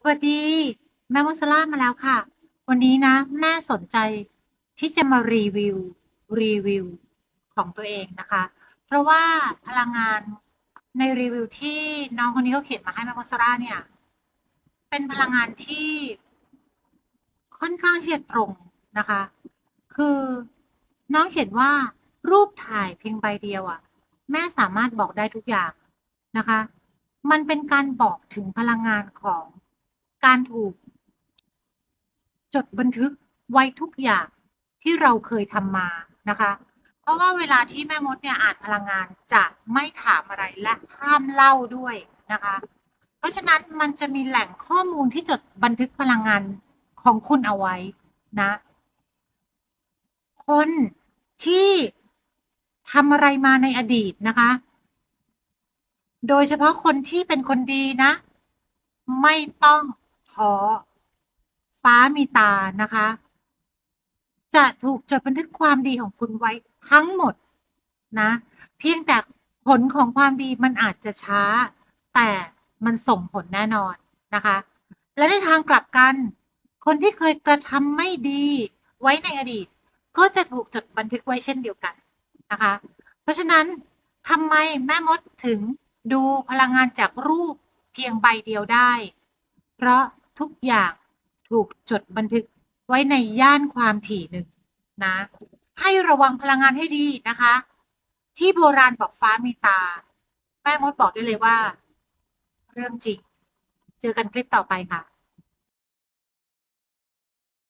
สวัสดี แม่มดสลามาแล้วค่ะ วันนี้นะ แม่สนใจที่จะมารีวิว รีวิวของตัวเองนะคะ เพราะว่าพลังงานในรีวิวที่น้องคนนี้เขาเขียนมาให้แม่มดสลาเนี่ย เป็นพลังงานที่ค่อนข้างที่จะตรงนะคะ คือน้องเขียนว่ารูปถ่ายเพียงใบเดียวอะ่ะ แม่สามารถบอกได้ทุกอย่างนะคะ มันเป็นการบอกถึงพลังงานของ การถูก จดบันทึกไว้ทุกอย่างที่เราเคยทำมานะคะ เพราะว่าเวลาที่แม่มดเนี่ยอ่านพลังงานจะไม่ถามอะไรและห้ามเล่าด้วยนะคะ เพราะฉะนั้นมันจะมีแหล่งข้อมูลที่จดบันทึกพลังงานของคุณเอาไว้นะ คนที่ทำอะไรมาในอดีตนะคะ โดยเฉพาะคนที่เป็นคนดีนะ ไม่ต้อง ท้อ ฟ้ามีตานะคะ จะถูกจดบันทึกความดีของคุณไว้ทั้งหมดนะ เพียงแต่ผลของความดีมันอาจจะช้า แต่มันส่งผลแน่นอนนะคะ และในทางกลับกัน คนที่เคยกระทำไม่ดีไว้ในอดีต ก็จะถูกจดบันทึกไว้เช่นเดียวกันนะคะ เพราะฉะนั้นทำไมแม่มดถึงดูพลังงานจากรูปเพียงใบเดียวได้ เพราะ ทุกอย่างถูกจดบันทึกไว้ในย่านความถี่หนึ่งนะ ให้ระวังพลังงานให้ดีนะคะ ที่โบราณบอกฟ้ามีตา แม่มดบอกได้เลยว่า เรื่องจริง เจอกันคลิปต่อไปค่ะ